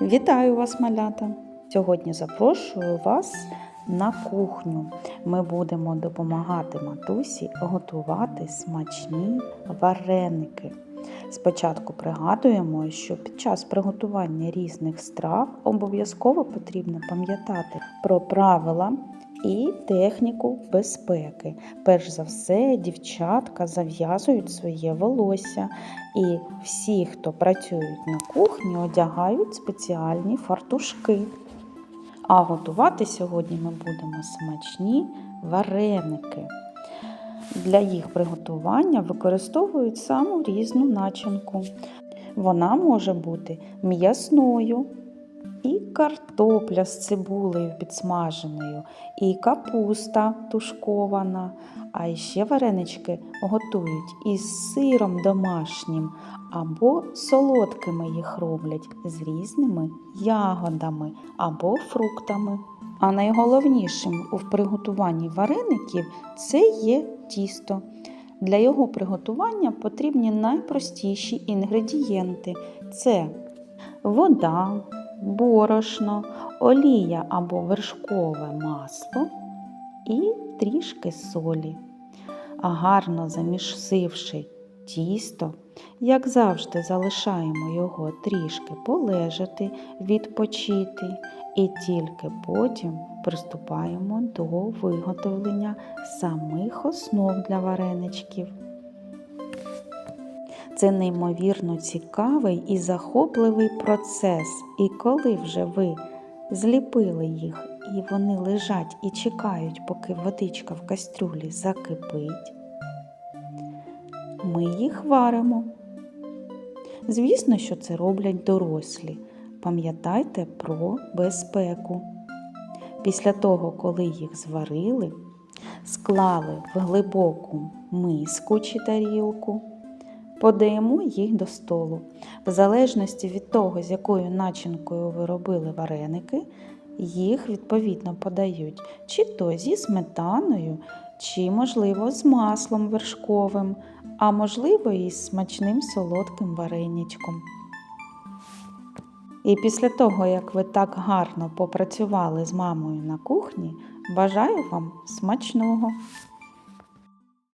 Вітаю вас, малята! Сьогодні запрошую вас на кухню. Ми будемо допомагати матусі готувати смачні вареники. Спочатку пригадуємо, що під час приготування різних страв обов'язково потрібно пам'ятати про правила і техніку безпеки. Перш за все, дівчатка зав'язують своє волосся, і всі, хто працюють на кухні, одягають спеціальні фартушки. А готувати сьогодні ми будемо смачні вареники. Для їх приготування використовують саму різну начинку. Вона може бути м'ясною, і картопля з цибулею підсмаженою, і капуста тушкована. А ще варенички готують із сиром домашнім або солодкими їх роблять з різними ягодами або фруктами. А найголовнішим у приготуванні вареників це є тісто. Для його приготування потрібні найпростіші інгредієнти: це вода, борошно, олія або вершкове масло і трішки солі. Гарно замісивши тісто, як завжди, залишаємо його трішки полежати, відпочити, і тільки потім приступаємо до виготовлення самих основ для вареничків. Це неймовірно цікавий і захопливий процес. І коли вже ви зліпили їх, і вони лежать і чекають, поки водичка в кастрюлі закипить, ми їх варимо. Звісно, що це роблять дорослі. Пам'ятайте про безпеку. Після того, коли їх зварили, склали в глибоку миску чи тарілку, подаємо їх до столу. В залежності від того, з якою начинкою ви робили вареники, їх відповідно подають чи то зі сметаною, чи, можливо, з маслом вершковим, а можливо, і з смачним солодким вареничком. І після того, як ви так гарно попрацювали з мамою на кухні, бажаю вам смачного!